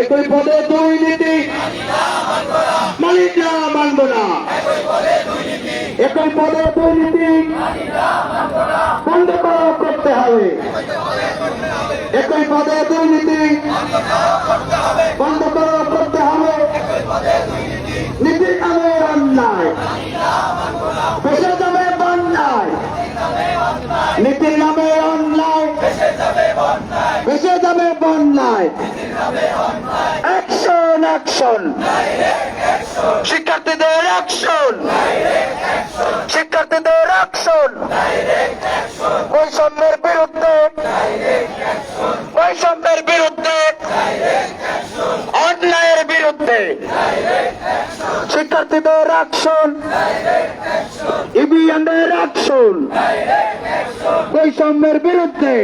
একই পদে দুই নীতি। মানি না মানব না। একই পদে দুই নীতি। বন্ধ করা করতে হবে। একই পদে দুই নীতি। বন্ধ করা করতে হবে। নীতি নামে অন্যায়। পেশে বন্যায় নীতির নামে অন্যায়। ভেসে যাবে বন্যায় অ্যাকশন অ্যাকশন শিক্ষার্থীদের অ্যাকশন শিক্ষার্থীদের অ্যাকশন বৈষম্যের বিরুদ্ধে। বৈষম্যের বিরুদ্ধে। অন্যায়ের বিরুদ্ধে। শিক্ষার্থীদের অ্যাকশন অ্যাকশন বৈষম্যের বিরুদ্ধে।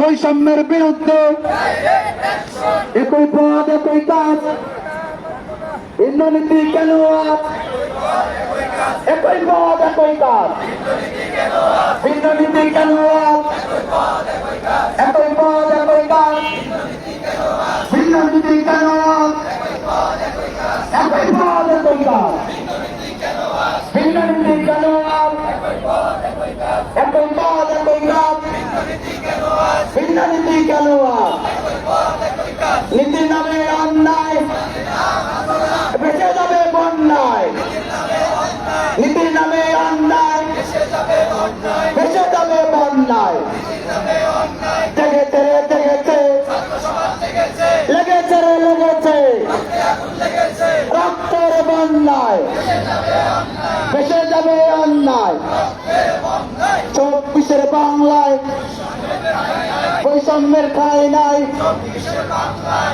বৈষম্যের বিরুদ্ধে। একই পদ একই কাজ। ভিন্ন নীতি কেন? একই পদ একই কাজ। ভিন্ন নীতি কেন? একই পদ আজ? নীতির নামে অন্যায় বেঁচে যাবে বন্যায় নীতির নামে অন্যায় বেঁচে যাবে বন্যায় জেগেছে রে জেগেছে লেগেছে রে লেগেছে রক্তের বন্যায় বেঁচে যাবে অন্যায় চব্বিশের বাংলায় বৈষম্যের ঠাই নাই।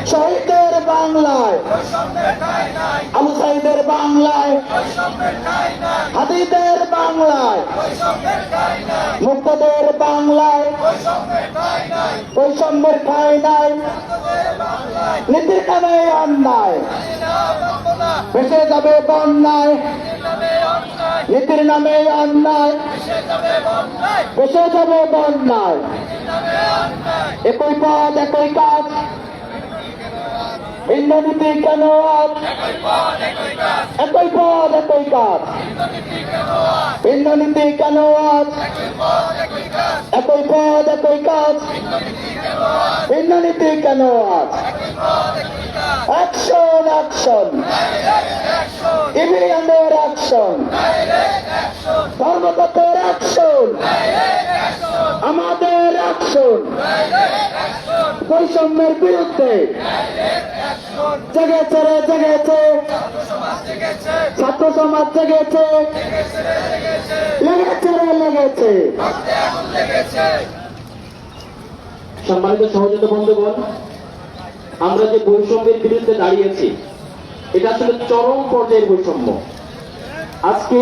শহীদের বাংলায়। আবু সাইদের বাংলায়। হাদিদের বাংলায়। মুক্তদের বাংলায়। বৈষম্যের ঠাই নাই। নীতির নামে অন্যায়। ভেসে যাবে বন্যায়। নীতির নামে অন্যায়। ভেসে যাবে বন্যায়। একই পদ একই কাজ। ভিন্ন নীতি কেন একই পদ একই কাজ। ভিন্ন নীতি কেন একই পদ একই কাজ। ভিন্ন নীতি কেন আজ? অ্যাকশন অ্যাকশন ইভিএমের অ্যাকশন ধর্মপথের অ্যাকশন আমাদের অ্যাকশন বৈষম্যের বিরুদ্ধে জেগেছে রে জেগেছে ছাত্র সমাজ জেগেছে লেগেছে রে লেগেছে সম্মানিত সহযোগিত বন্ধুগণ আমরা যে বৈষম্যের বিরুদ্ধে দাঁড়িয়েছি, এটা আসলে চরম পর্যায়ের বৈষম্য। আজকে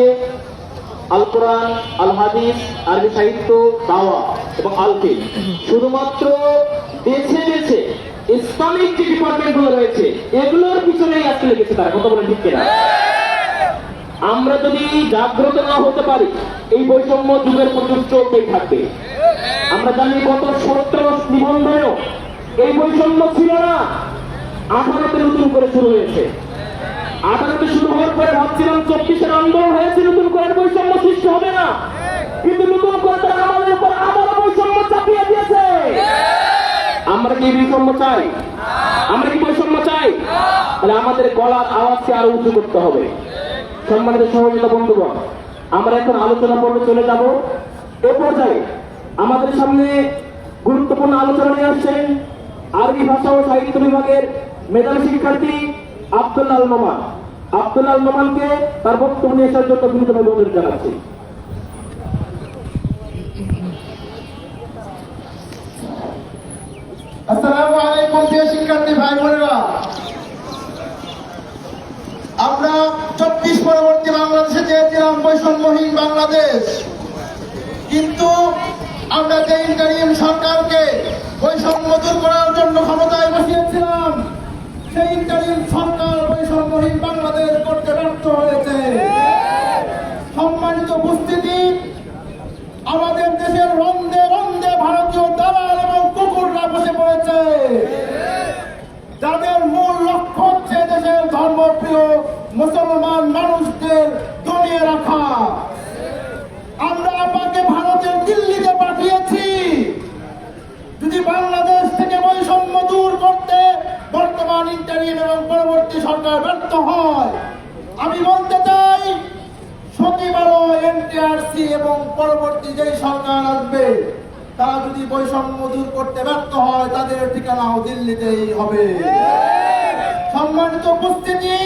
আল কোরআন, আল হাদিস, আরবি সাহিত্য, দাওয়া এবং আলফিল শুধুমাত্র বেছে বেছে ইসলামিক যে ডিপার্টমেন্টগুলো রয়েছে, এগুলোর পিছনেই আজকে লেগেছে তারা। কথা বলেন ঠিক কিনা? আমরা যদি জাগ্রত না হতে পারি, এই বৈষম্য যুগের পর্যন্ত চলতেই থাকবে। আমরা জানি গত সতেরো নিবন্ধনেও এই বৈষম্য ছিল না। আঠারোতে নতুন করে শুরু হয়েছে। আঠারোতে শুরু হওয়ার পরে ভাবছিলাম চব্বিশের আন্দোলন হয়েছে, নতুন করে বৈষম্য সৃষ্টি হবে না। কিন্তু নতুন করে তারা আমাদের উপর আবারও বৈষম্য চাপিয়ে দিয়েছে। আমরা কি বৈষম্য চাই? আমরা কি বৈষম্য চাই? তাহলে আমাদের গলার আওয়াজকে আরও উঁচু করতে হবে। সম্মানিত সহযোগিতা বন্ধুগণ, আমরা এখন আলোচনা পর্বে চলে যাব। এ পর্যায়ে আমাদের সামনে গুরুত্বপূর্ণ আলোচনা নিয়ে আসছেন আরবি ভাষা ও সাহিত্য বিভাগের মেধাবী শিক্ষার্থী আব্দুল্লাহ নোমান আব্দুল্লাহ নোমানকে তার বক্তব্য নিয়ে আসার জন্য বিনীতভাবে অনুরোধ জানাচ্ছি। আসসালামু আলাইকুম, প্রিয় শিক্ষার্থী ভাই বোনেরা। আমরা চব্বিশ পরবর্তী বাংলাদেশে চেয়েছিলাম বৈষম্যহীন বাংলাদেশ, কিন্তু আমরা যে ইন্টারিম সরকারকে বৈষম্য দূর করার ক্ষমতায় বসিয়েছিলাম। সেই ইন্টারিম সরকার ব্যর্থ হয়। আমি বলতে চাই, সচিবালয়, এনটিআরসি এবং পরবর্তী যে সরকার আসবে, তারা যদি বৈষম্য দূর করতে ব্যর্থ হয়, তাদের ঠিকানাও দিল্লিতেই হবে। সম্মানিত উপস্থিতি,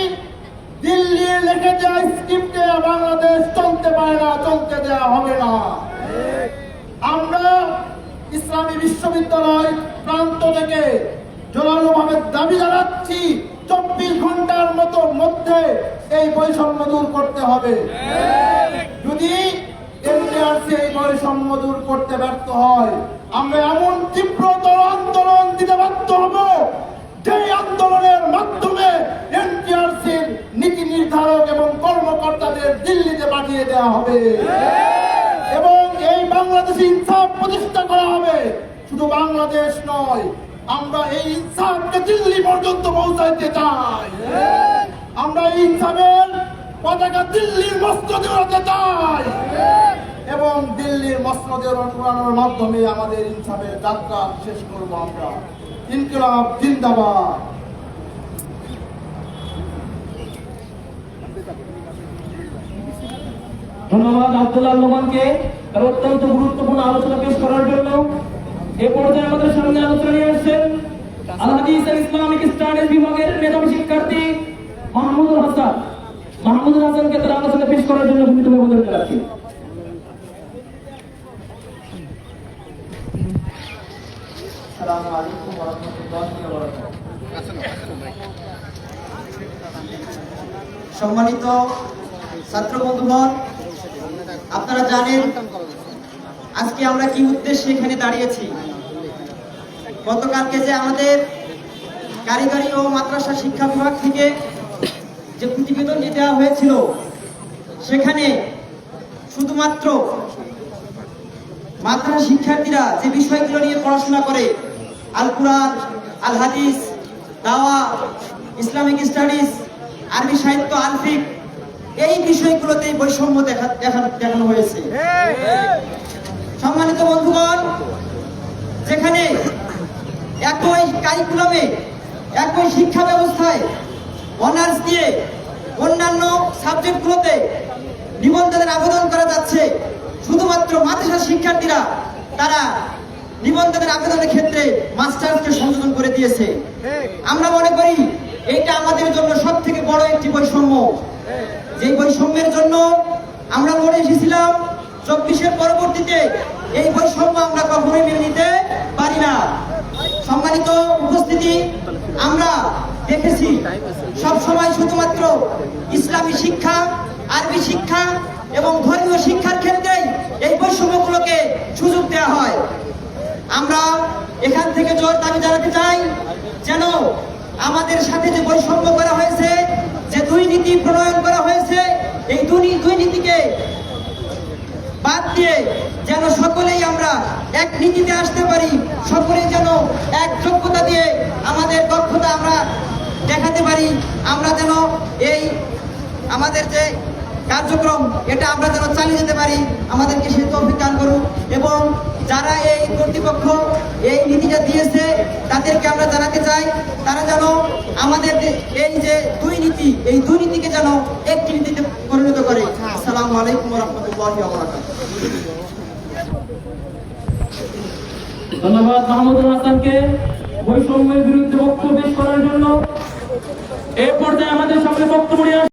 দিল্লির লিখে দেওয়া স্ক্রিপ্টে বাংলাদেশ চলতে পারে না, চলতে দেওয়া হবে না। আমরা ইসলামী বিশ্ববিদ্যালয় প্রান্ত থেকে জোরালোভাবে দাবি জানাচ্ছি চব্বিশ ঘণ্টার মতো মধ্যে এই বৈষম্য দূর করতে হবে। যদি এই বৈষম্য দূর করতে ব্যর্থ হয়, আমরা এমন তীব্রতর আন্দোলন দিতে বাধ্য হব আন্দোলনের মাধ্যমে নীতি নির্ধারক এবং কর্মকর্তাদের দিল্লিতে পাঠিয়ে দেওয়া হবে। এবং এই বাংলাদেশে ইনসাফ প্রতিষ্ঠা করা হবে। শুধু বাংলাদেশ নয় আমরা এই ইনসাফকে দিল্লি পর্যন্ত পৌঁছাইতে চাই। আমরা এই ইনসাফের পতাকা দিল্লির মসনদে উড়াতে চাই। এবং দিল্লির মসনদে উড়ানোর মাধ্যমে আমাদের ইনসাফের যাত্রা শেষ করব আমরা। ইনকিলাব, জিন্দাবাদ। ধন্যবাদ আব্দুল্লাহ নোমানকে তার অত্যন্ত গুরুত্বপূর্ণ আলোচনা পেশ করার জন্য এ সামনে নিয়ে আসছেন ইসলামিক বিভাগের শিক্ষার্থী তার পেশ করার জন্য সম্মানিত ছাত্র বন্ধুগণ, আপনারা জানেন আজকে আমরা কি উদ্দেশ্যে এখানে দাঁড়িয়েছি? গতকালকে যে আমাদের কারিগরি ও মাদ্রাসা শিক্ষা বিভাগ থেকে যে প্রতিবেদন দেওয়া হয়েছিল সেখানে শুধুমাত্র মাদ্রাসা শিক্ষার্থীরা যে বিষয়গুলো নিয়ে পড়াশোনা করে আল কুরআন আল হাদিস দাওয়া ইসলামিক স্টাডিজ আরবি সাহিত্য আলফিক এই বিষয়গুলোতেই বৈষম্য দেখা দেখানো দেখানো হয়েছে। সম্মানিত বন্ধুগণ যেখানে একই কারিকুলামে একই শিক্ষা ব্যবস্থায় অনার্স দিয়ে অন্যান্য সাবজেক্টগুলোতে নিবন্ধনের আবেদন করা যাচ্ছে। শুধুমাত্র মাদ্রাসা শিক্ষার্থীরা তারা নিবন্ধনের আবেদনের ক্ষেত্রে মাস্টার্সকে সংশোধন করে দিয়েছে। আমরা মনে করি এটা আমাদের জন্য সব থেকে বড় একটি বৈষম্য। যে বৈষম্যের জন্য আমরা মনে এসেছিলাম, চব্বিশের পরবর্তীতে এই বৈষম্য আমরা কখনোই মেনে নিতে সম্মানিত উপস্থিতি আমরা দেখেছি সব সময় শুধুমাত্র ইসলামী শিক্ষা, আরবি শিক্ষা এবং ধর্মীয় শিক্ষার ক্ষেত্রেই এই বৈষম্যগুলোকে সুযোগ দেওয়া হয়। আমরা এখান থেকে জোর দাবি জানাতে চাই যেন আমাদের সাথে যে বৈষম্য করা হয়েছে, যে দুই নীতি প্রণয়ন করা হয়েছে, এই দুই নীতিকে বাদ দিয়ে যেন সকলেই আমরা এক নীতিতে আসতে পারি, সকলেই যেন এক যোগ্যতা দিয়ে আমাদের দক্ষতা আমরা দেখাতে পারি, আমরা যেন এই আমাদের যে কার্যক্রম, এটা আমরা যেন চালিয়ে যেতে পারি, আমাদেরকে সে তৌফিক করুন এবং যারা এই কর্তৃপক্ষ এই নীতিটা দিয়েছে, তাদেরকে আমরা জানাতে চাই, তারা যেন আমাদের এই যে দুই নীতি, এই দুই নীতিকে যেন একটি নীতিতে পরিণত করে। আসসালামু আলাইকুম ধন্যবাদ মাহমুদুল হাসানকে বৈষম্যের বিরুদ্ধে বক্তব্য পেশ করার জন্য। এ পর্যায়ে আমাদের সামনে বক্তব্য